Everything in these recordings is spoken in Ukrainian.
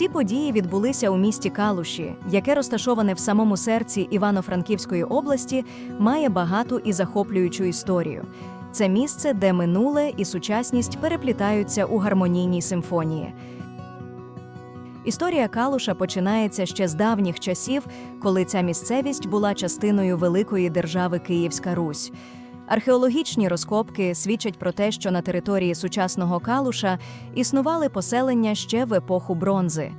Ці події відбулися у місті Калуші, яке розташоване в самому серці Івано-Франківської області, має багату і захоплюючу історію. Це місце, де минуле і сучасність переплітаються у гармонійній симфонії. Історія Калуша починається ще з давніх часів, коли ця місцевість була частиною великої держави Київська Русь. Археологічні розкопки свідчать про те, що на території сучасного Калуша існували поселення ще в епоху бронзи.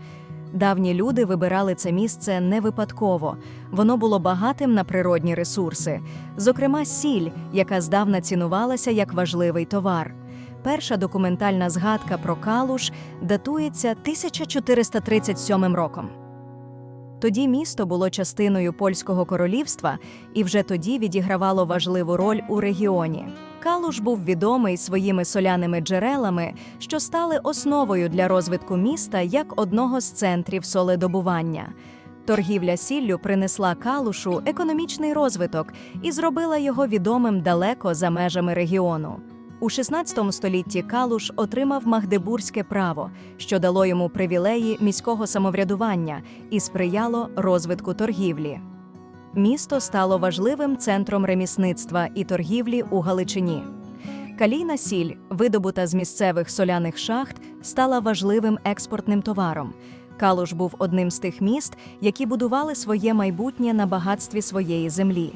Давні люди вибирали це місце не випадково. Воно було багатим на природні ресурси, зокрема сіль, яка здавна цінувалася як важливий товар. Перша документальна згадка про Калуш датується 1437 роком. Тоді місто було частиною польського королівства і вже тоді відігравало важливу роль у регіоні. Калуш був відомий своїми соляними джерелами, що стали основою для розвитку міста як одного з центрів соледобування. Торгівля сіллю принесла Калушу економічний розвиток і зробила його відомим далеко за межами регіону. У 16 столітті Калуш отримав магдебурзьке право, що дало йому привілеї міського самоврядування і сприяло розвитку торгівлі. Місто стало важливим центром ремісництва і торгівлі у Галичині. Калійна сіль, видобута з місцевих соляних шахт, стала важливим експортним товаром. Калуш був одним з тих міст, які будували своє майбутнє на багатстві своєї землі.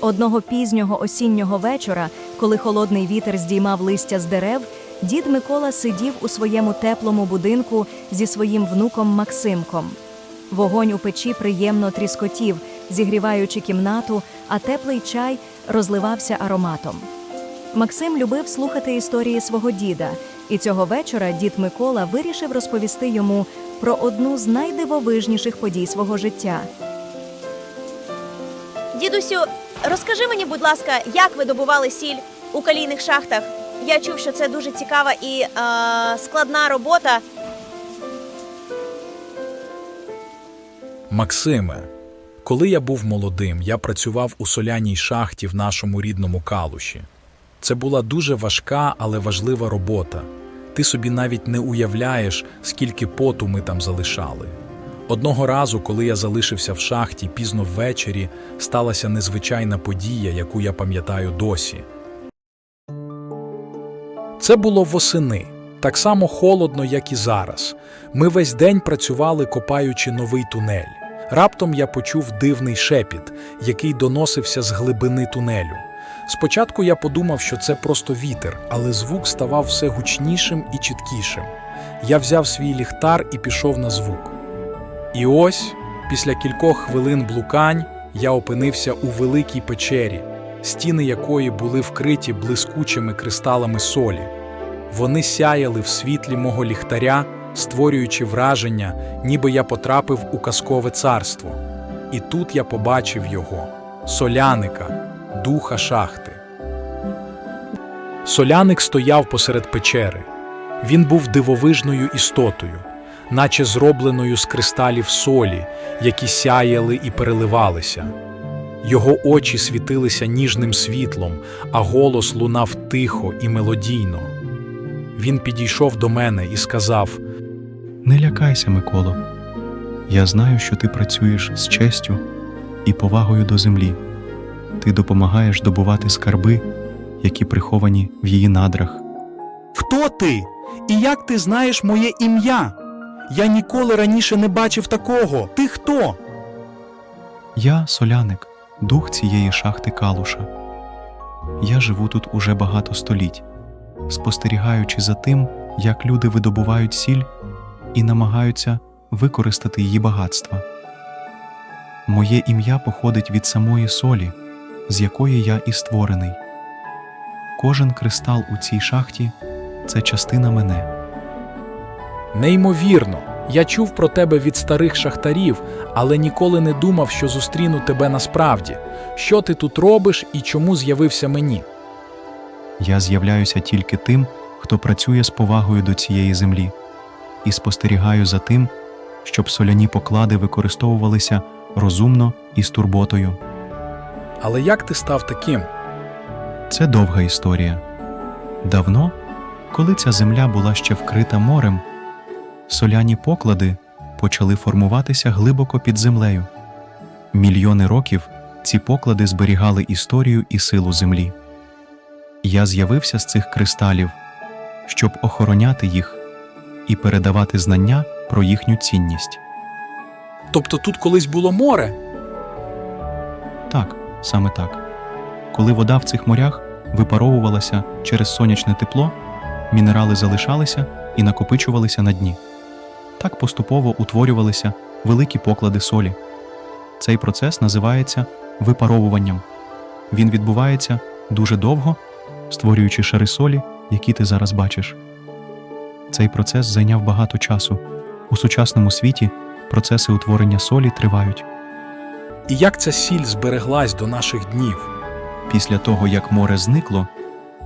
Одного пізнього осіннього вечора, коли холодний вітер здіймав листя з дерев, дід Микола сидів у своєму теплому будинку зі своїм внуком Максимком. Вогонь у печі приємно тріскотів, зігріваючи кімнату, а теплий чай розливався ароматом. Максим любив слухати історії свого діда, і цього вечора дід Микола вирішив розповісти йому про одну з найдивовижніших подій свого життя. Дідусю, розкажи мені, будь ласка, як ви добували сіль у калійних шахтах? Я чув, що це дуже цікава і е, складна робота. Максиме, коли я був молодим, я працював у соляній шахті в нашому рідному калуші. Це була дуже важка, але важлива робота. Ти собі навіть не уявляєш, скільки поту ми там залишали. Одного разу, коли я залишився в шахті пізно ввечері, сталася незвичайна подія, яку я пам'ятаю досі. Це було восени, так само холодно, як і зараз. Ми весь день працювали, копаючи новий тунель. Раптом я почув дивний шепіт, який доносився з глибини тунелю. Спочатку я подумав, що це просто вітер, але звук ставав все гучнішим і чіткішим. Я взяв свій ліхтар і пішов на звук. І ось, після кількох хвилин блукань, я опинився у великій печері, стіни якої були вкриті блискучими кристалами солі. Вони сяяли в світлі мого ліхтаря, створюючи враження, ніби я потрапив у казкове царство. І тут я побачив його соляника, духа шахти. Соляник стояв посеред печери. Він був дивовижною істотою, наче зробленою з кристалів солі, які сяяли і переливалися. Його очі світилися ніжним світлом, а голос лунав тихо і мелодійно. Він підійшов до мене і сказав: Не лякайся, Миколо. Я знаю, що ти працюєш з честю і повагою до землі. Ти допомагаєш добувати скарби, які приховані в її надрах. Хто ти? І як ти знаєш моє ім'я? Я ніколи раніше не бачив такого. Ти хто? Я соляник, дух цієї шахти Калуша. Я живу тут уже багато століть, спостерігаючи за тим, як люди видобувають сіль і намагаються використати її багатства. Моє ім'я походить від самої солі, з якої я і створений. Кожен кристал у цій шахті це частина мене. Неймовірно, я чув про тебе від старих шахтарів, але ніколи не думав, що зустріну тебе насправді. Що ти тут робиш і чому з'явився мені? Я з'являюся тільки тим, хто працює з повагою до цієї землі, і спостерігаю за тим, щоб соляні поклади використовувалися розумно і з турботою. Але як ти став таким? Це довга історія. Давно, коли ця земля була ще вкрита морем, соляні поклади почали формуватися глибоко під землею. Мільйони років ці поклади зберігали історію і силу землі. Я з'явився з цих кристалів, щоб охороняти їх і передавати знання про їхню цінність. Тобто тут колись було море? Так, саме так. Коли вода в цих морях випаровувалася через сонячне тепло, мінерали залишалися і накопичувалися на дні. Так поступово утворювалися великі поклади солі. Цей процес називається випаровуванням. Він відбувається дуже довго, створюючи шари солі, які ти зараз бачиш. Цей процес зайняв багато часу. У сучасному світі процеси утворення солі тривають. І як ця сіль збереглась до наших днів? Після того, як море зникло,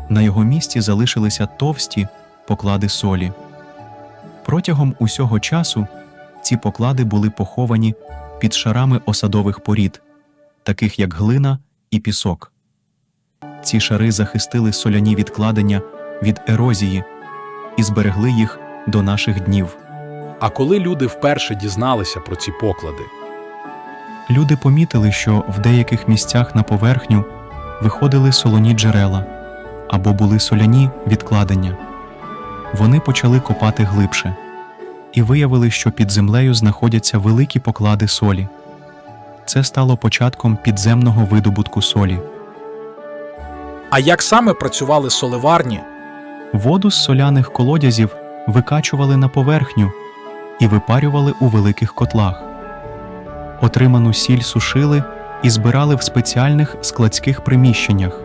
на його місці залишилися товсті поклади солі. Протягом усього часу ці поклади були поховані під шарами осадових порід, таких як глина і пісок. Ці шари захистили соляні відкладення від ерозії і зберегли їх до наших днів. А коли люди вперше дізналися про ці поклади? Люди помітили, що в деяких місцях на поверхню виходили солоні джерела або були соляні відкладення. Вони почали копати глибше і виявили, що під землею знаходяться великі поклади солі. Це стало початком підземного видобутку солі. А як саме працювали соливарні? Воду з соляних колодязів викачували на поверхню і випарювали у великих котлах. Отриману сіль сушили і збирали в спеціальних складських приміщеннях.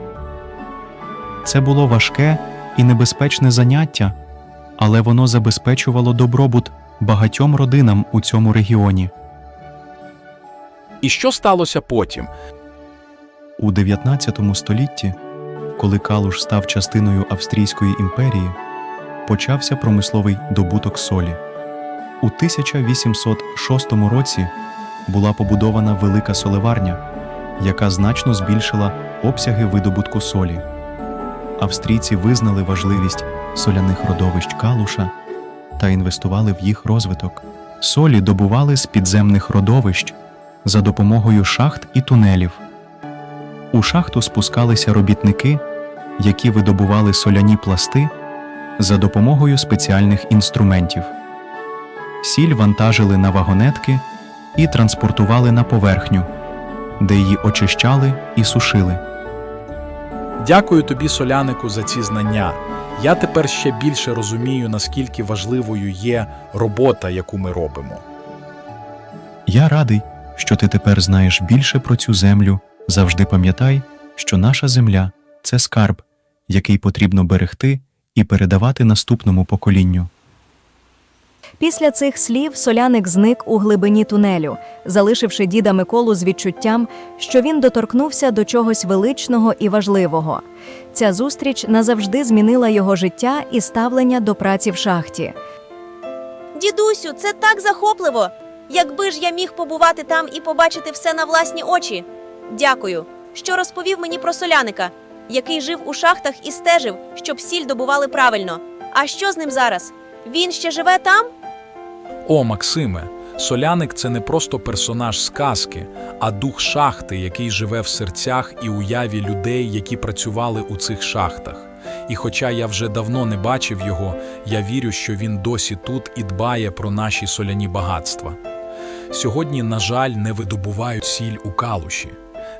Це було важке і небезпечне заняття, але воно забезпечувало добробут багатьом родинам у цьому регіоні. І що сталося потім? У 19 столітті, коли Калуш став частиною Австрійської імперії, почався промисловий добуток солі. У 1806 році була побудована велика соливарня, яка значно збільшила обсяги видобутку солі. Австрійці визнали важливість соляних родовищ Калуша та інвестували в їх розвиток. Солі добували з підземних родовищ за допомогою шахт і тунелів. У шахту спускалися робітники, які видобували соляні пласти за допомогою спеціальних інструментів. Сіль вантажили на вагонетки і транспортували на поверхню, де її очищали і сушили. Дякую тобі, солянику, за ці знання. Я тепер ще більше розумію, наскільки важливою є робота, яку ми робимо. Я радий, що ти тепер знаєш більше про цю землю. Завжди пам'ятай, що наша земля це скарб, який потрібно берегти і передавати наступному поколінню. Після цих слів соляник зник у глибині тунелю, залишивши діда Миколу з відчуттям, що він доторкнувся до чогось величного і важливого. Ця зустріч назавжди змінила його життя і ставлення до праці в шахті. Дідусю, це так захопливо. Якби ж я міг побувати там і побачити все на власні очі. Дякую, що розповів мені про соляника, який жив у шахтах і стежив, щоб сіль добували правильно. А що з ним зараз? Він ще живе там? О, Максиме, соляник це не просто персонаж сказки, а дух шахти, який живе в серцях і уяві людей, які працювали у цих шахтах. І хоча я вже давно не бачив його, я вірю, що він досі тут і дбає про наші соляні багатства. Сьогодні, на жаль, не видобувають сіль у калуші.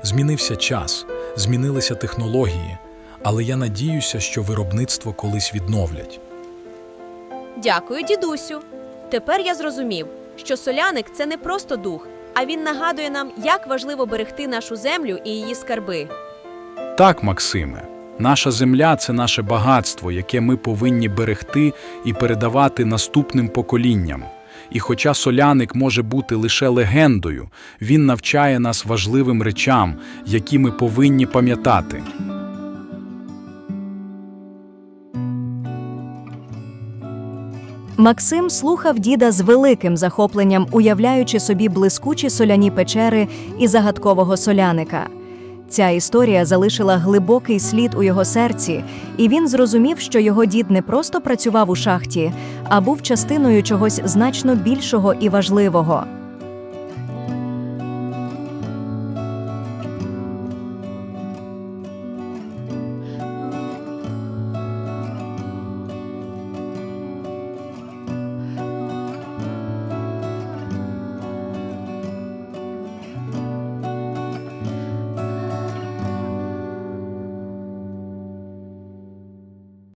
Змінився час, змінилися технології, але я надіюся, що виробництво колись відновлять. Дякую, дідусю. Тепер я зрозумів, що соляник це не просто дух, а він нагадує нам, як важливо берегти нашу землю і її скарби. Так, Максиме, наша земля це наше багатство, яке ми повинні берегти і передавати наступним поколінням. І хоча соляник може бути лише легендою, він навчає нас важливим речам, які ми повинні пам'ятати. Максим слухав діда з великим захопленням, уявляючи собі блискучі соляні печери і загадкового соляника. Ця історія залишила глибокий слід у його серці, і він зрозумів, що його дід не просто працював у шахті, а був частиною чогось значно більшого і важливого.